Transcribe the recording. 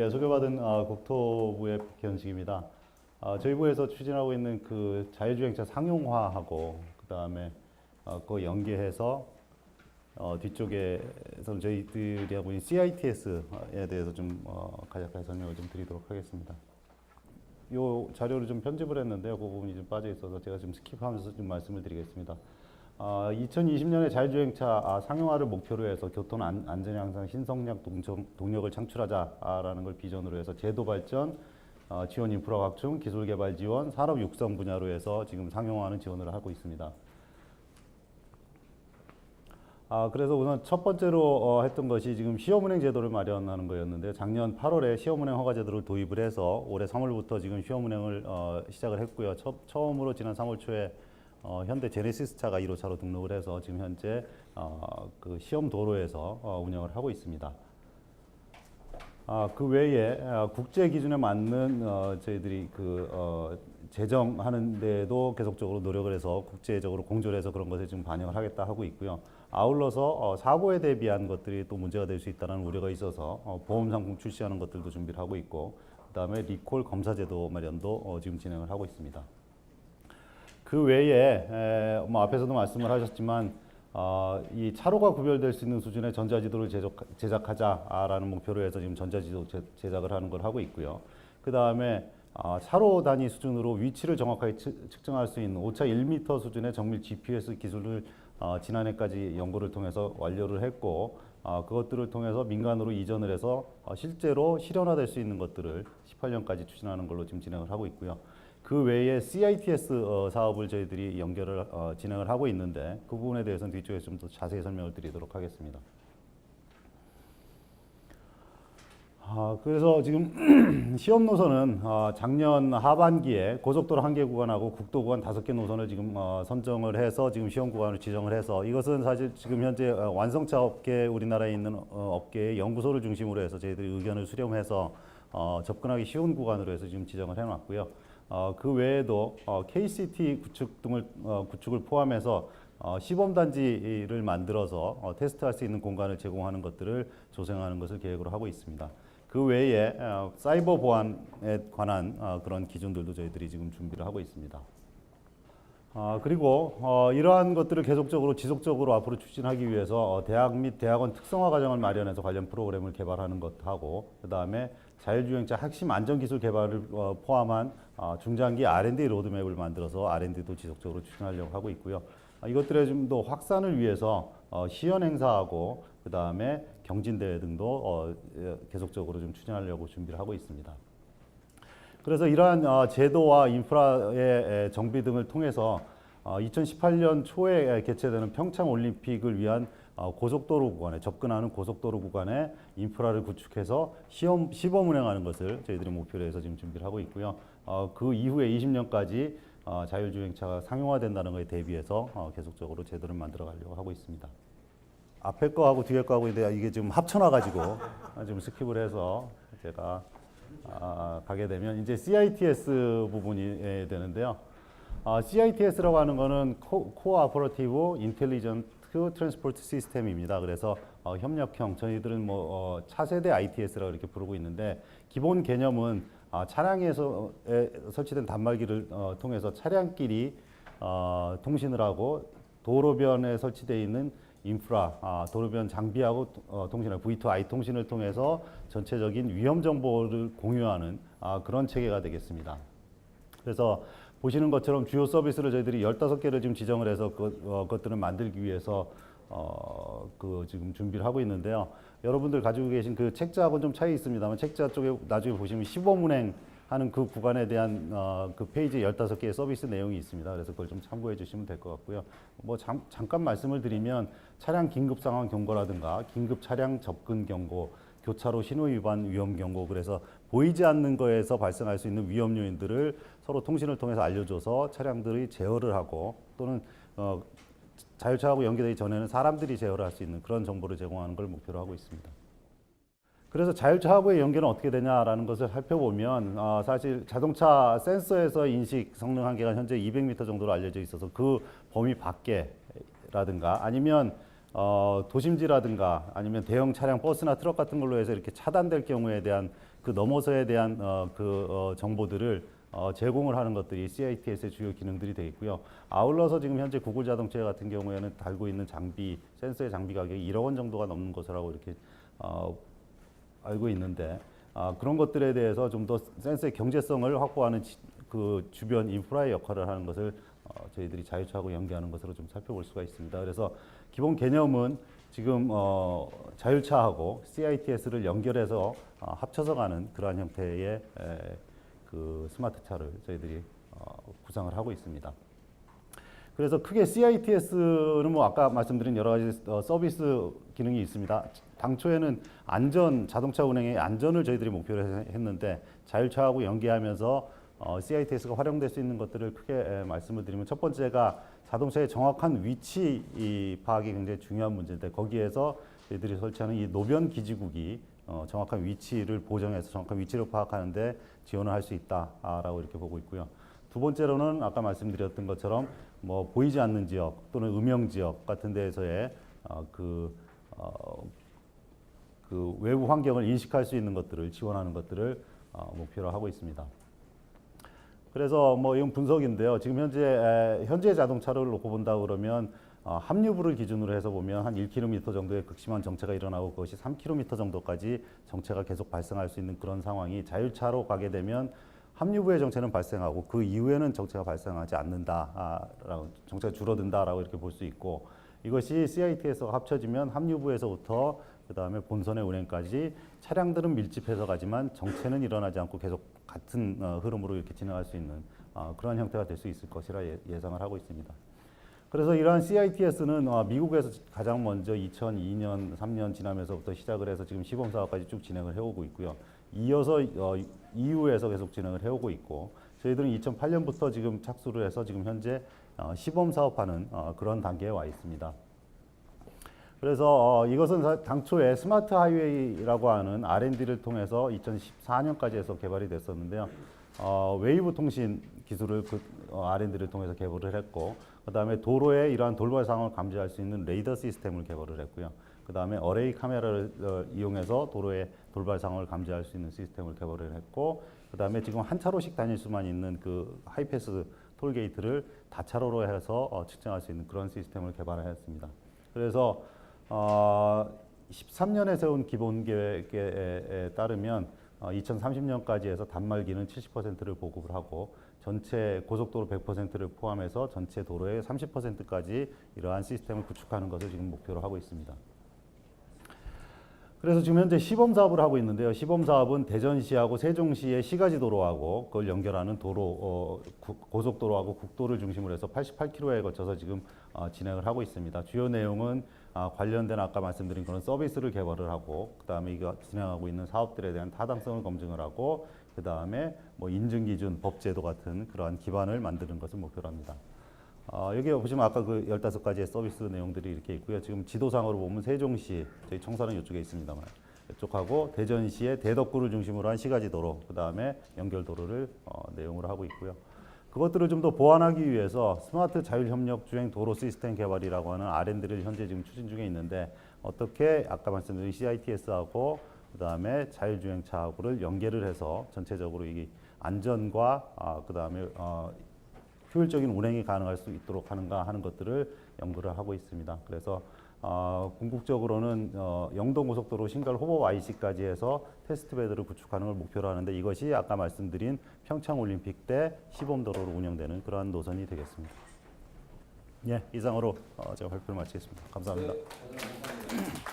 예, 소개받은 아, 국토부의 현식입니다. 아, 저희 부에서 추진하고 있는 그 자율주행차 상용화하고 그 다음에 어, 그거 연계해서 어, 뒤쪽에서는 저희들이 하고 있는 CITS에 대해서 좀 어, 간략하게 설명을 좀 드리도록 하겠습니다. 요 자료를 좀 편집을 했는데요. 그 부분이 좀 빠져 있어서 제가 좀 스킵하면서 좀 말씀을 드리겠습니다. 아, 2020년에 자율주행차 아, 상용화를 목표로 해서 교통 안, 안전 향상 신성장 동력을 창출하자라는 걸 비전으로 해서 제도 발전, 어, 지원 인프라 확충, 기술 개발 지원, 산업 육성 분야로 해서 지금 상용화하는 지원을 하고 있습니다. 아, 그래서 우선 첫 번째로 어, 했던 것이 지금 시험운행 제도를 마련하는 거였는데 작년 8월에 시험운행 허가 제도를 도입을 해서 올해 3월부터 지금 시험운행을 어, 시작을 했고요. 처, 처음으로 지난 3월 초에 어, 현대 제네시스 차가 1호 차로 등록을 해서 지금 현재 어, 그 시험 도로에서 어, 운영을 하고 있습니다. 아, 그 외에 어, 국제 기준에 맞는 어, 저희들이 그 어, 제정하는 데도 계속적으로 노력을 해서 국제적으로 공조를 해서 그런 것에 지금 반영을 하겠다 하고 있고요. 아울러서 어, 사고에 대비한 것들이 또 문제가 될 수 있다는 우려가 있어서 어, 보험 상품 출시하는 것들도 준비를 하고 있고 그다음에 리콜 검사 제도 마련도 어, 지금 진행을 하고 있습니다. 그 외에 에, 뭐 앞에서도 말씀을 하셨지만 어, 이 차로가 구별될 수 있는 수준의 전자지도를 제작, 제작하자라는 목표로 해서 지금 전자지도 제, 제작을 하는 걸 하고 있고요. 그 다음에 어, 차로 단위 수준으로 위치를 정확하게 측, 측정할 수 있는 오차 1m 수준의 정밀 GPS 기술을 어, 지난해까지 연구를 통해서 완료를 했고 어, 그것들을 통해서 민간으로 이전을 해서 어, 실제로 실현화될 수 있는 것들을 18년까지 추진하는 걸로 지금 진행을 하고 있고요. 그 외에 CITS 어, 사업을 저희들이 연결을 어, 진행을 하고 있는데 그 부분에 대해서는 뒤쪽에 좀 더 자세히 설명을 드리도록 하겠습니다. 아, 그래서 지금 시험 노선은 어, 작년 하반기에 고속도로 한 개 구간하고 국도 구간 다섯 개 노선을 지금 어, 선정을 해서 지금 시험 구간을 지정을 해서 이것은 사실 지금 현재 어, 완성차 업계 우리나라에 있는 어, 업계의 연구소를 중심으로 해서 저희들이 의견을 수렴해서 어, 접근하기 쉬운 구간으로 해서 지금 지정을 해놨고요. 어, 그 외에도 어, KCT 구축 등을 어, 구축을 포함해서 어, 시범 단지를 만들어서 어, 테스트할 수 있는 공간을 제공하는 것들을 조성하는 것을 계획으로 하고 있습니다. 그 외에 어, 사이버 보안에 관한 어, 그런 기준들도 저희들이 지금 준비를 하고 있습니다. 아, 그리고 어, 이러한 것들을 계속적으로 지속적으로 앞으로 추진하기 위해서 어, 대학 및 대학원 특성화 과정을 마련해서 관련 프로그램을 개발하는 것하고 그 다음에 자율주행차 핵심 안전기술 개발을 어, 포함한 어, 중장기 R&D 로드맵을 만들어서 R&D도 지속적으로 추진하려고 하고 있고요. 아, 이것들의 좀 더 확산을 위해서 어, 시연 행사하고 그 다음에 경진대회 등도 어, 예, 계속적으로 좀 추진하려고 준비를 하고 있습니다. 그래서 이러한 어, 제도와 인프라의 에, 정비 등을 통해서 어, 2018년 초에 개최되는 평창 올림픽을 위한 어, 고속도로 구간에 접근하는 고속도로 구간에 인프라를 구축해서 시험 시범 운행하는 것을 저희들이 목표로 해서 지금 준비를 하고 있고요. 어, 그 이후에 20년까지 어, 자율주행차가 상용화된다는 것에 대비해서 어, 계속적으로 제도를 만들어 가려고 하고 있습니다. 앞에 거하고 뒤에 거하고 이게 지금 합쳐놔 가지고 좀 스킵을 해서 제가 아, 가게 되면 이제 CITS 부분이 되는데요. 아, CITS라고 하는 거는 코어퍼러티브 인텔리전트 트랜스포트 시스템입니다. 그래서 어, 협력형 저희들은 뭐 어, 차세대 ITS라고 이렇게 부르고 있는데 기본 개념은 아, 차량에서 에, 설치된 단말기를 어, 통해서 차량끼리 어, 통신을 하고 도로변에 설치되어 있는 인프라, 아, 도로변 장비하고 어, 통신을 V2I 통신을 통해서 전체적인 위험 정보를 공유하는 아, 그런 체계가 되겠습니다. 그래서 보시는 것처럼 주요 서비스를 저희들이 15개를 지금 지정을 해서 그, 어, 것들을 만들기 위해서 어, 그 지금 준비를 하고 있는데요. 여러분들 가지고 계신 그 책자하고는 좀 차이 있습니다만 책자 쪽에 나중에 보시면 시범 운행 하는 그 구간에 대한 어, 그 페이지에 15개의 서비스 내용이 있습니다. 그래서 그걸 좀 참고해 주시면 될 것 같고요. 뭐 잠, 잠깐 말씀을 드리면 차량 긴급 상황 경고라든가 긴급 차량 접근 경고, 교차로 신호 위반 위험 경고 그래서 보이지 않는 거에서 발생할 수 있는 위험 요인들을 서로 통신을 통해서 알려줘서 차량들이 제어를 하고 또는 어, 자율차하고 연계되기 전에는 사람들이 제어를 할 수 있는 그런 정보를 제공하는 걸 목표로 하고 있습니다. 그래서 자율차하고의 연계는 어떻게 되냐라는 것을 살펴보면 어, 사실 자동차 센서에서 인식 성능 한계가 현재 200m 정도로 알려져 있어서 그 범위 밖에라든가 아니면 어, 도심지라든가 아니면 대형 차량 버스나 트럭 같은 걸로 해서 이렇게 차단될 경우에 대한 그 넘어서에 대한 어, 그 어, 정보들을 어, 제공을 하는 것들이 CITS의 주요 기능들이 되겠고요. 아울러서 지금 현재 구글 자동차 같은 경우에는 달고 있는 장비, 센서의 장비 가격이 1억 원 정도가 넘는 것이라고 이렇게 어, 알고 있는데 아, 그런 것들에 대해서 좀 더 센서의 경제성을 확보하는 지- 그 주변 인프라의 역할을 하는 것을 어, 저희들이 자율차하고 연계하는 것으로 좀 살펴볼 수가 있습니다. 그래서 기본 개념은 지금 어, 자율차하고 CITS를 연결해서 어, 합쳐서 가는 그러한 형태의 에, 그 스마트차를 저희들이 어, 구상을 하고 있습니다. 그래서 크게 CITS는 뭐 아까 말씀드린 여러 가지 어, 서비스 기능이 있습니다. 당초에는 안전 자동차 운행의 안전을 저희들이 목표로 해- 했는데 자율차하고 연계하면서 어, CITS가 활용될 수 있는 것들을 크게 에, 말씀을 드리면 첫 번째가 자동차의 정확한 위치 이 파악이 굉장히 중요한 문제인데 거기에서 저희들이 설치하는 이 노변 기지국이 어, 정확한 위치를 보정해서 정확한 위치를 파악하는데 지원을 할 수 있다라고 이렇게 보고 있고요. 두 번째로는 아까 말씀드렸던 것처럼 뭐 보이지 않는 지역 또는 음영 지역 같은 데에서의 어, 그, 어, 그 외부 환경을 인식할 수 있는 것들을 지원하는 것들을 어, 목표로 하고 있습니다. 그래서 뭐 이건 분석인데요. 지금 현재 에, 현재 자동차를 놓고 본다 그러면 어, 합류부를 기준으로 해서 보면 한 1km 정도의 극심한 정체가 일어나고 그것이 3km 정도까지 정체가 계속 발생할 수 있는 그런 상황이 자율차로 가게 되면 합류부의 정체는 발생하고 그 이후에는 정체가 발생하지 않는다라고 정체가 줄어든다라고 이렇게 볼 수 있고 이것이 CITS가 합쳐지면 합류부에서부터 그 다음에 본선의 운행까지 차량들은 밀집해서 가지만 정체는 일어나지 않고 계속 같은 어, 흐름으로 이렇게 진행할 수 있는 어, 그런 형태가 될 수 있을 것이라 예, 예상을 하고 있습니다. 그래서 이러한 CITS는 어, 미국에서 가장 먼저 2002년, 3년 지나면서부터 시작을 해서 지금 시범 사업까지 쭉 진행을 해오고 있고요. 이어서 어, EU에서 계속 진행을 해오고 있고 저희들은 2008년부터 지금 착수를 해서 지금 현재 어, 시범 사업하는 어, 그런 단계에 와 있습니다. 그래서 어, 이것은 사- 당초에 스마트 하이웨이라고 하는 R&D를 통해서 2014년까지 해서 개발이 됐었는데요. 어, 웨이브 통신 기술을 그 어, R&D를 통해서 개발을 했고, 그 다음에 도로에 이러한 돌발 상황을 감지할 수 있는 레이더 시스템을 개발을 했고요. 그 다음에 어레이 카메라를 어, 이용해서 도로에 돌발 상황을 감지할 수 있는 시스템을 개발을 했고, 그 다음에 지금 한 차로씩 다닐 수만 있는 그 하이패스 톨게이트를 다차로로 해서 어, 측정할 수 있는 그런 시스템을 개발을 했습니다. 그래서 어, 13년에 세운 기본 계획에 따르면 어, 2030년까지 해서 단말기는 70%를 보급을 하고 전체 고속도로 100%를 포함해서 전체 도로의 30%까지 이러한 시스템을 구축하는 것을 지금 목표로 하고 있습니다. 그래서 지금 현재 시범 사업을 하고 있는데요. 시범 사업은 대전시하고 세종시의 시가지 도로하고 그걸 연결하는 도로 어, 구- 고속도로하고 국도를 중심으로 해서 88km에 거쳐서 지금 어, 진행을 하고 있습니다. 주요 내용은 아, 관련된 아까 말씀드린 그런 서비스를 개발을 하고 그다음에 이거 진행하고 있는 사업들에 대한 타당성을 검증을 하고 그다음에 뭐 인증 기준, 법 제도 같은 그러한 기반을 만드는 것을 목표로 합니다. 어, 여기 보시면 아까 그 15가지의 서비스 내용들이 이렇게 있고요. 지금 지도상으로 보면 세종시, 저희 청사는 이쪽에 있습니다만 이쪽하고 대전시의 대덕구를 중심으로 한 시가지 도로, 그 다음에 연결 도로를 어, 내용으로 하고 있고요. 그것들을 좀 더 보완하기 위해서 스마트 자율협력 주행 도로 시스템 개발이라고 하는 R&D를 현재 지금 추진 중에 있는데 어떻게 아까 말씀드린 CITS하고 그 다음에 자율주행차하고를 연계를 해서 전체적으로 이 안전과 아, 그 다음에 어, 효율적인 운행이 가능할 수 있도록 하는가 하는 것들을 연구를 하고 있습니다. 그래서 어, 궁극적으로는 어, 영동 고속도로 신갈 호법 IC까지 해서 테스트 베드를 구축하는 걸 목표로 하는데 이것이 아까 말씀드린 평창 올림픽 때 시범 도로로 운영되는 그러한 노선이 되겠습니다. 예, 이상으로 어, 제가 발표를 마치겠습니다. 감사합니다. 네, 감사합니다.